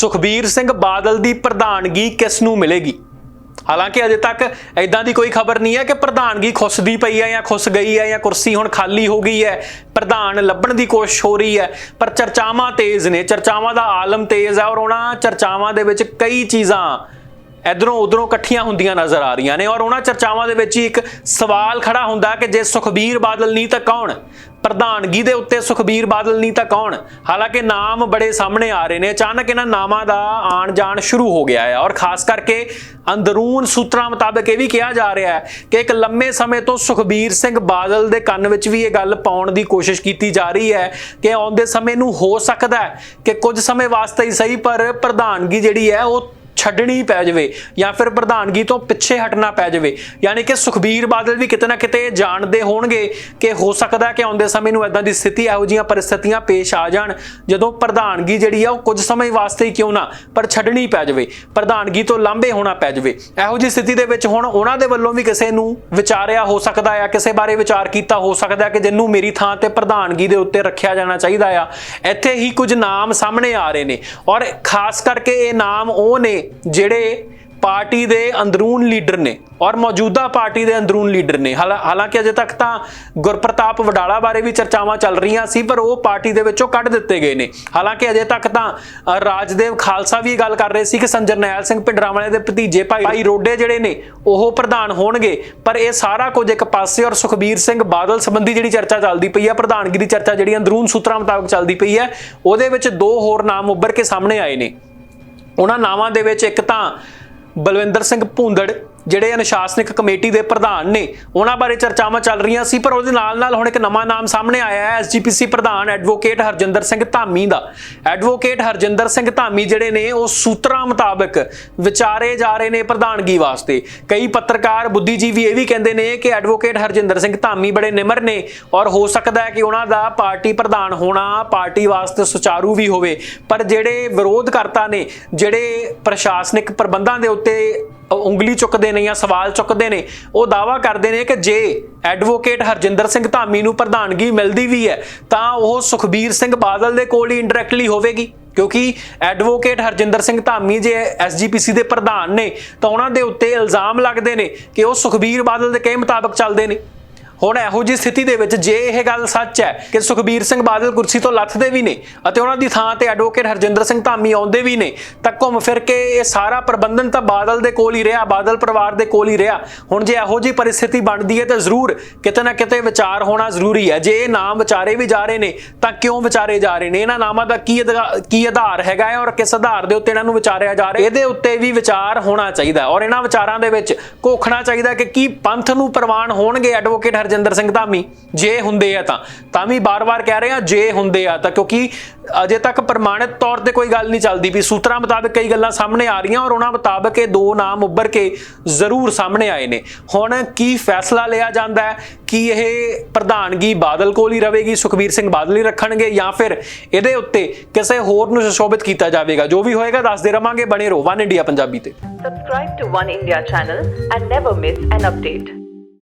ਸੁਖਬੀਰ ਸਿੰਘ ਬਾਦਲ ਦੀ ਪ੍ਰਧਾਨਗੀ ਕਿਸ ਨੂੰ ਮਿਲੇਗੀ? ਹਾਲਾਂਕਿ ਅਜੇ ਤੱਕ ਐਦਾਂ ਦੀ ਕੋਈ ਖਬਰ ਨਹੀਂ ਹੈ ਕਿ ਪ੍ਰਧਾਨਗੀ ਖੁੱਸਦੀ ਪਈ ਹੈ ਜਾਂ ਖੁੱਸ ਗਈ ਹੈ ਜਾਂ ਕੁਰਸੀ ਹੁਣ ਖਾਲੀ ਹੋ ਗਈ ਹੈ, ਪ੍ਰਧਾਨ ਲੱਭਣ ਦੀ ਕੋਸ਼ਿਸ਼ ਹੋ ਰਹੀ ਹੈ, ਪਰ ਚਰਚਾਵਾਂ ਤੇਜ਼ ਨੇ, ਚਰਚਾਵਾਂ ਦਾ ਆਲਮ ਤੇਜ਼ ਹੈ ਔਰ ਉਹਨਾਂ ਚਰਚਾਵਾਂ ਦੇ ਵਿੱਚ ਕਈ ਚੀਜ਼ਾਂ ਇਧਰੋਂ ਉਧਰੋਂ ਇਕੱਠੀਆਂ ਹੁੰਦੀਆਂ ਨਜ਼ਰ ਆ ਰਹੀਆਂ ਨੇ ਔਰ ਉਹਨਾਂ ਚਰਚਾਵਾਂ ਦੇ ਵਿੱਚ ਹੀ ਇੱਕ ਸਵਾਲ ਖੜਾ ਹੁੰਦਾ ਕਿ ਜੇ ਸੁਖਬੀਰ ਬਾਦਲ ਨਹੀਂ ਤਾਂ ਕੌਣ? ਪ੍ਰਧਾਨਗੀ ਦੇ ਉੱਤੇ ਸੁਖਬੀਰ ਬਾਦਲ ਨਹੀਂ ਤਾਂ ਕੌਣ? ਹਾਲਾਂਕਿ ਨਾਮ ਬੜੇ ਸਾਹਮਣੇ ਆ ਰਹੇ ਨੇ। ਅਚਾਨਕ ਇਹਨਾਂ ਨਾਮਾਂ ਦਾ ਆਣ ਜਾਣ ਸ਼ੁਰੂ ਹੋ ਗਿਆ ਹੈ ਔਰ ਖਾਸ ਕਰਕੇ ਅੰਦਰੂਨ ਸੂਤਰਾਂ ਮੁਤਾਬਕ ਇਹ ਵੀ ਕਿਹਾ ਜਾ ਰਿਹਾ ਹੈ ਕਿ ਇੱਕ ਲੰਮੇ ਸਮੇਂ ਤੋਂ ਸੁਖਬੀਰ ਸਿੰਘ ਬਾਦਲ ਦੇ ਕੰਨ ਵਿੱਚ ਵੀ ਇਹ ਗੱਲ ਪਾਉਣ ਦੀ ਕੋਸ਼ਿਸ਼ ਕੀਤੀ ਜਾ ਰਹੀ ਹੈ ਕਿ ਆਉਂਦੇ ਸਮੇਂ ਨੂੰ ਹੋ ਸਕਦਾ ਹੈ ਕਿ ਕੁਝ ਸਮੇਂ ਵਾਸਤੇ ਹੀ ਸਹੀ, ਪਰ ਪ੍ਰਧਾਨਗੀ ਜਿਹੜੀ ਹੈ ਉਹ ਛੱਡਣੀ ਪੈ ਜਾਵੇ ਜਾਂ ਫਿਰ ਪ੍ਰਧਾਨਗੀ ਤੋਂ ਪਿੱਛੇ ਹਟਣਾ ਪੈ ਜਾਵੇ। ਯਾਨੀ ਕਿ ਸੁਖਬੀਰ ਬਾਦਲ ਵੀ ਕਿਤੇ ਨਾ ਕਿਤੇ ਜਾਣਦੇ ਹੋਣਗੇ ਕਿ ਹੋ ਸਕਦਾ ਕਿ ਆਉਂਦੇ ਸਮੇਂ ਨੂੰ ਇਦਾਂ ਦੀ ਸਥਿਤੀ ਇਹੋ ਜਿਹੀਆਂ ਪਰਿਸਥਿਤੀਆਂ ਪੇਸ਼ ਆ ਜਾਣ। ਜਦੋਂ ਪ੍ਰਧਾਨਗੀ ਜਿਹੜੀ ਆ ਉਹ ਕੁਝ ਸਮੇਂ ਵਾਸਤੇ ਹੀ ਕਿਉਂ ਨਾ, ਪਰ ਛੱਡਣੀ ਪੈ ਜਾਵੇ, ਪ੍ਰਧਾਨਗੀ ਤੋਂ ਲਾਂਭੇ ਹੋਣਾ ਪੈ ਜਾਵੇ। ਇਹੋ ਜਿਹੀ ਸਥਿਤੀ ਦੇ ਵਿੱਚ ਹੁਣ ਉਹਨਾਂ ਦੇ ਵੱਲੋਂ ਵੀ ਕਿਸੇ ਨੂੰ ਵਿਚਾਰਿਆ ਹੋ ਸਕਦਾ ਆ, ਕਿਸੇ ਬਾਰੇ ਵਿਚਾਰ ਕੀਤਾ ਹੋ ਸਕਦਾ ਕਿ ਜਿੰਨੂੰ ਮੇਰੀ ਥਾਂ ਤੇ ਪ੍ਰਧਾਨਗੀ ਦੇ ਉੱਤੇ ਰੱਖਿਆ ਜਾਣਾ ਚਾਹੀਦਾ ਆ। ਇੱਥੇ ਹੀ ਕੁਝ ਨਾਮ ਸਾਹਮਣੇ ਆ ਰਹੇ ਨੇ ਔਰ ਖਾਸ ਕਰਕੇ ਇਹ ਨਾਮ ਉਹ ਨੇ ਜਿਹੜੇ ਪਾਰਟੀ ਦੇ ਅੰਦਰੂਨ ਲੀਡਰ ਨੇ ਔਰ ਮੌਜੂਦਾ ਪਾਰਟੀ ਦੇ ਅੰਦਰੂਨ ਲੀਡਰ ਨੇ। ਹਾਲਾਂਕਿ ਅਜੇ ਤੱਕ ਤਾਂ ਗੁਰਪ੍ਰਤਾਪ ਵਡਾਲਾ ਬਾਰੇ ਵੀ ਚਰਚਾਵਾਂ ਚੱਲ ਰਹੀਆਂ ਸੀ, ਪਰ ਉਹ ਪਾਰਟੀ ਦੇ ਵਿੱਚੋਂ ਕੱਢ ਦਿੱਤੇ ਗਏ ਨੇ। ਹਾਲਾਂਕਿ ਅਜੇ ਤੱਕ ਤਾਂ ਰਾਜਦੇਵ ਖਾਲਸਾ ਵੀ ਇਹ ਗੱਲ ਕਰ ਰਹੇ ਸੀ ਕਿ ਸੰਜਰਨੈਲ ਸਿੰਘ ਪਿੰਡਰਾਵਾਲੇ ਦੇ ਭਤੀਜੇ ਭਾਈ ਭਾਈ ਰੋਡੇ ਜਿਹੜੇ ਨੇ, ਉਹ ਪ੍ਰਧਾਨ ਹੋਣਗੇ। ਪਰ ਇਹ ਸਾਰਾ ਕੁਝ ਇੱਕ ਪਾਸੇ ਔਰ ਸੁਖਬੀਰ ਸਿੰਘ ਬਾਦਲ ਸੰਬੰਧੀ ਜਿਹੜੀ ਚਰਚਾ ਚੱਲਦੀ ਪਈ ਹੈ, ਪ੍ਰਧਾਨਗੀ ਦੀ ਚਰਚਾ ਜਿਹੜੀ ਅੰਦਰੂਨ ਸੂਤਰਾਂ ਮੁਤਾਬਕ ਚੱਲਦੀ ਪਈ ਹੈ, ਉਹਦੇ ਵਿੱਚ ਦੋ ਹੋਰ ਨਾਮ ਉੱਭਰ ਕੇ ਸਾਹਮਣੇ ਆਏ ਨੇ। ਉਹਨਾਂ ਨਾਵਾਂ ਦੇ ਵਿੱਚ ਇੱਕ ਤਾਂ ਬਲਵਿੰਦਰ ਸਿੰਘ ਭੂੰਦੜ ਜਿਹੜੇ ਅਨੁਸ਼ਾਸਨਿਕ ਕਮੇਟੀ ਦੇ ਪ੍ਰਧਾਨ ਨੇ, ਉਹਨਾਂ ਬਾਰੇ ਚਰਚਾਵਾਂ ਚੱਲ ਰਹੀਆਂ ਸੀ, ਪਰ ਉਹਦੇ ਨਾਲ ਨਾਲ ਹੁਣ ਇੱਕ ਨਵਾਂ ਨਾਮ ਸਾਹਮਣੇ ਆਇਆ ਹੈ, ਐਸਜੀਪੀਸੀ ਪ੍ਰਧਾਨ ਐਡਵੋਕੇਟ ਹਰਜਿੰਦਰ ਸਿੰਘ ਧਾਮੀ ਦਾ। ਐਡਵੋਕੇਟ ਹਰਜਿੰਦਰ ਸਿੰਘ ਧਾਮੀ ਜਿਹੜੇ ਨੇ, ਉਹ ਸੂਤਰਾਂ ਮੁਤਾਬਕ ਵਿਚਾਰੇ ਜਾ ਰਹੇ ਨੇ ਪ੍ਰਧਾਨਗੀ ਵਾਸਤੇ। ਕਈ ਪੱਤਰਕਾਰ ਬੁੱਧੀਜੀਵੀ ਇਹ ਵੀ ਕਹਿੰਦੇ ਨੇ ਕਿ ਐਡਵੋਕੇਟ ਹਰਜਿੰਦਰ ਸਿੰਘ ਧਾਮੀ ਬੜੇ ਨਿਮਰ ਨੇ ਔਰ ਹੋ ਸਕਦਾ ਹੈ ਕਿ ਉਹਨਾਂ ਦਾ ਪਾਰਟੀ ਪ੍ਰਧਾਨ ਹੋਣਾ, ਪਾਰਟੀ ਵਾਸਤੇ ਸੁਚਾਰੂ ਵੀ ਹੋਵੇ। ਪਰ ਜਿਹੜੇ ਵਿਰੋਧਕਰਤਾ ਨੇ, ਜਿਹੜੇ ਪ੍ਰਸ਼ਾਸਨਿਕ ਪ੍ਰਬੰਧਾਂ ਦੇ ਉੱਤੇ ਉਂਗਲੀ ਚੁੱਕਦੇ ਨੇ ਜਾਂ ਸਵਾਲ ਚੁੱਕਦੇ ਨੇ, ਉਹ ਦਾਵਾ ਕਰਦੇ ਨੇ ਕਿ ਜੇ ਐਡਵੋਕੇਟ ਹਰਜਿੰਦਰ ਸਿੰਘ ਧਾਮੀ ਨੂੰ ਪ੍ਰਧਾਨਗੀ ਮਿਲਦੀ ਵੀ ਹੈ, ਤਾਂ ਉਹ ਸੁਖਬੀਰ ਸਿੰਘ ਬਾਦਲ ਦੇ ਕੋਲ ਹੀ ਇੰਡਾਇਰੈਕਟਲੀ ਹੋਵੇਗੀ। ਕਿਉਂਕਿ ਐਡਵੋਕੇਟ ਹਰਜਿੰਦਰ ਸਿੰਘ ਧਾਮੀ ਜੇ ਐਸਜੀਪੀਸੀ ਦੇ ਪ੍ਰਧਾਨ ਨੇ, ਤਾਂ ਉਹਨਾਂ ਦੇ ਉੱਤੇ ਇਲਜ਼ਾਮ ਲੱਗਦੇ ਨੇ ਕਿ ਉਹ ਸੁਖਬੀਰ ਬਾਦਲ ਦੇ ਕਹੇ ਮੁਤਾਬਕ ਚੱਲਦੇ ਨੇ। ਹੁਣ ਇਹੋ ਜਿਹੀ ਸਥਿਤੀ ਦੇ ਵਿੱਚ ਜੇ ਇਹ ਗੱਲ ਸੱਚ ਹੈ ਕਿ ਸੁਖਬੀਰ ਸਿੰਘ ਬਾਦਲ ਕੁਰਸੀ ਤੋਂ ਲੱਥਦੇ ਵੀ ਨੇ ਅਤੇ ਉਹਨਾਂ ਦੀ ਥਾਂ ਤੇ ਐਡਵੋਕੇਟ ਹਰਜਿੰਦਰ ਸਿੰਘ ਧਾਮੀ ਆਉਂਦੇ ਵੀ ਨੇ, ਤਾਂ ਘੁੰਮ ਫਿਰ ਕੇ ਇਹ ਸਾਰਾ ਪ੍ਰਬੰਧਨ ਤਾਂ ਬਾਦਲ ਦੇ ਕੋਲ ਹੀ ਰਿਹਾ, ਬਾਦਲ ਪਰਿਵਾਰ ਦੇ ਕੋਲ ਹੀ ਰਿਹਾ। ਹੁਣ ਜੇ ਇਹੋ ਜਿਹੀ ਪਰਿਸਥਿਤੀ ਬਣਦੀ ਹੈ ਤਾਂ ਜ਼ਰੂਰ ਕਿਤੇ ਨਾ ਕਿਤੇ ਵਿਚਾਰ ਹੋਣਾ ਜ਼ਰੂਰੀ ਹੈ। ਜੇ ਇਹ ਨਾਮ ਵਿਚਾਰੇ ਵੀ ਜਾ ਰਹੇ ਨੇ, ਤਾਂ ਕਿਉਂ ਵਿਚਾਰੇ ਜਾ ਰਹੇ ਨੇ? ਇਹਨਾਂ ਨਾਮਾਂ ਦਾ ਕੀ ਅਧਿਕਾ- ਕੀ ਆਧਾਰ ਹੈਗਾ ਔਰ ਕਿਸ ਆਧਾਰ ਦੇ ਉੱਤੇ ਇਹਨਾਂ ਨੂੰ ਵਿਚਾਰਿਆ ਜਾ ਰਿਹਾ? ਇਹਦੇ ਉੱਤੇ ਵੀ ਵਿਚਾਰ ਹੋਣਾ ਚਾਹੀਦਾ ਔਰ ਇਹਨਾਂ ਵਿਚਾਰਾਂ ਦੇ ਵਿੱਚ ਘੋਖਣਾ ਚਾਹੀਦਾ ਕਿ ਕੀ ਪੰਥ ਨੂੰ ਪ੍ਰਵਾਨ ਹੋਣਗੇ ਐਡਵੋਕੇਟ ਹਰਜਿੰਦਰ ਸਿੰਘ ਧਾਮੀ, ਜੇ ਹੁੰਦੇ ਆ ਤਾਂ। ਤਾਂ ਵੀ ਬਾਰ-ਬਾਰ ਕਹਿ ਰਹੇ ਆ, ਜੇ ਹੁੰਦੇ ਆ ਤਾਂ, ਕਿਉਂਕਿ ਅਜੇ ਤੱਕ ਪ੍ਰਮਾਣਿਤ ਤੌਰ ਤੇ ਕੋਈ ਗੱਲ ਨਹੀਂ ਚੱਲਦੀ ਵੀ ਸੂਤਰਾਂ ਮੁਤਾਬਕ ਕਈ ਗੱਲਾਂ ਸਾਹਮਣੇ ਆ ਰਹੀਆਂ ਔਰ ਉਹਨਾਂ ਮੁਤਾਬਕ ਇਹ ਦੋ ਨਾਮ ਉੱਭਰ ਕੇ ਜ਼ਰੂਰ ਸਾਹਮਣੇ ਆਏ ਨੇ। ਹੁਣ ਕੀ ਫੈਸਲਾ ਲਿਆ ਜਾਂਦਾ ਹੈ? ਕਿ ਇਹ ਪ੍ਰਧਾਨਗੀ ਬਾਦਲ ਕੋਲ ਹੀ ਰਹੇਗੀ, ਸੁਖਬੀਰ ਸਿੰਘ ਬਾਦਲ ਹੀ ਰੱਖਣਗੇ, ਜਾਂ ਫਿਰ ਇਹਦੇ ਉੱਤੇ ਕਿਸੇ ਹੋਰ ਨੂੰ ਸੁਸ਼ੋਭਿਤ ਕੀਤਾ ਜਾਵੇਗਾ? ਜੋ ਵੀ ਹੋਏਗਾ, ਦੱਸਦੇ ਰਵਾਂਗੇ। ਬਣੇ ਰਹੋ, ਵਨ ਇੰਡੀਆ ਪੰਜਾਬੀ ਤੇ। Subscribe to One India channel and never miss an update.